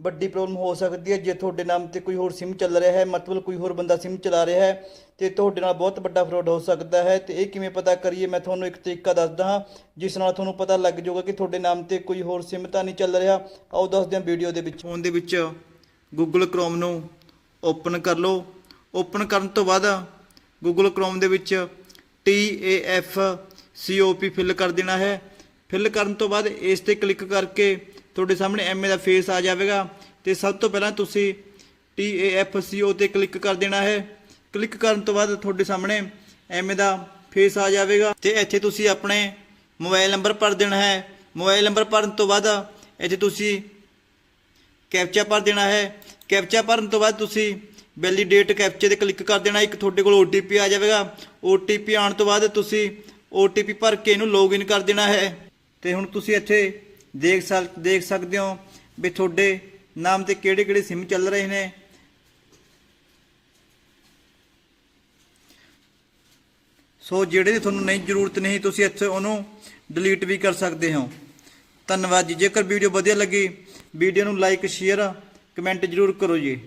ਵੱਡੀ ਪ੍ਰੋਬਲਮ ਹੋ ਸਕਦੀ ਹੈ ਜੇ ਤੁਹਾਡੇ ਨਾਮ ਤੇ ਕੋਈ ਹੋਰ ਸਿਮ ਚੱਲ ਰਿਹਾ ਹੈ, ਮਤਲਬ ਕੋਈ ਹੋਰ ਬੰਦਾ ਸਿਮ ਚਲਾ ਰਿਹਾ ਹੈ ਤੇ ਤੁਹਾਡੇ ਨਾਲ ਬਹੁਤ ਵੱਡਾ ਫਰਾਡ ਹੋ ਸਕਦਾ ਹੈ ਤੇ ਇਹ ਕਿਵੇਂ ਪਤਾ ਕਰੀਏ? ਮੈਂ ਤੁਹਾਨੂੰ ਇੱਕ ਤਰੀਕਾ ਦੱਸਦਾ ਹਾਂ, ਜਿਸ ਨਾਲ ਤੁਹਾਨੂੰ ਪਤਾ ਲੱਗ ਜਾਊਗਾ ਕਿ ਤੁਹਾਡੇ ਨਾਮ ਤੇ ਕੋਈ ਹੋਰ ਸਿਮ ਤਾਂ ਨਹੀਂ ਚੱਲ ਰਿਹਾ। ਆਓ ਦੱਸਦੇ ਹਾਂ ਵੀਡੀਓ ਦੇ ਵਿੱਚ। ਫੋਨ ਦੇ ਵਿੱਚ Google Chrome ਨੂੰ ਓਪਨ ਕਰ ਲਓ। ਓਪਨ ਕਰਨ ਤੋਂ ਬਾਅਦ Google Chrome ਦੇ ਵਿੱਚ T A F C O P fill ਕਰ ਦੇਣਾ ਹੈ। ਫਿਲ ਕਰਨ ਤੋਂ ਬਾਅਦ ਇਸ ਤੇ ਕਲਿੱਕ ਕਰਕੇ ਤੁਹਾਡੇ ਸਾਹਮਣੇ ਐਮਏ ਦਾ ਫੇਸ ਆ ਜਾਵੇਗਾ ਤੇ ਸਭ ਤੋਂ ਪਹਿਲਾਂ ਤੁਸੀਂ T A F C O ਤੇ ਕਲਿੱਕ ਕਰ ਦੇਣਾ ਹੈ। ਕਲਿੱਕ ਕਰਨ ਤੋਂ ਬਾਅਦ ਤੁਹਾਡੇ ਸਾਹਮਣੇ ਐਮਏ ਦਾ ਫੇਸ ਆ ਜਾਵੇਗਾ ਤੇ ਇੱਥੇ ਤੁਸੀਂ ਆਪਣੇ ਮੋਬਾਈਲ ਨੰਬਰ ਭਰ ਦੇਣਾ ਹੈ। ਮੋਬਾਈਲ ਨੰਬਰ ਭਰਨ ਤੋਂ ਬਾਅਦ ਇੱਥੇ ਤੁਸੀਂ ਕੈਪਚਾ ਭਰ ਦੇਣਾ ਹੈ। ਕੈਪਚਾ ਭਰਨ ਤੋਂ ਬਾਅਦ ਤੁਸੀਂ ਵੈਲੀਡੇਟ ਕੈਪਚੇ ਤੇ ਕਲਿੱਕ ਕਰ ਦੇਣਾ ਇੱਕ ਤੁਹਾਡੇ ਕੋਲ OTP ਆ ਜਾਵੇਗਾ। OTP ਆਉਣ ਤੋਂ ਬਾਅਦ ਤੁਸੀਂ OTP ਭਰ ਕੇ ਇਹਨੂੰ ਲੌਗਇਨ ਕਰ ਦੇਣਾ ਹੈ। ਤੇ ਹੁਣ ਤੁਸੀਂ ਇੱਥੇ ਦੇਖ ਸਕ, ਦੇਖ ਸਕਦੇ ਹੋ ਵੀ ਤੁਹਾਡੇ ਨਾਮ ਤੇ ਕਿਹੜੇ ਕਿਹੜੇ ਸਿਮ ਚੱਲ ਰਹੇ ਨੇ। ਸੋ ਜਿਹੜੇ ਦੀ ਤੁਹਾਨੂੰ ਨਹੀਂ, ਜ਼ਰੂਰਤ ਨਹੀਂ, ਤੁਸੀਂ ਇੱਥੇ ਉਹਨੂੰ ਡਿਲੀਟ ਵੀ ਕਰ ਸਕਦੇ ਹੋ। ਧੰਨਵਾਦ ਜੀ। ਜੇਕਰ ਵੀਡੀਓ ਵਧੀਆ ਲੱਗੀ ਵੀਡੀਓ ਨੂੰ ਲਾਈਕ ਸ਼ੇਅਰ ਕਮੈਂਟ ਜ਼ਰੂਰ ਕਰੋ ਜੀ।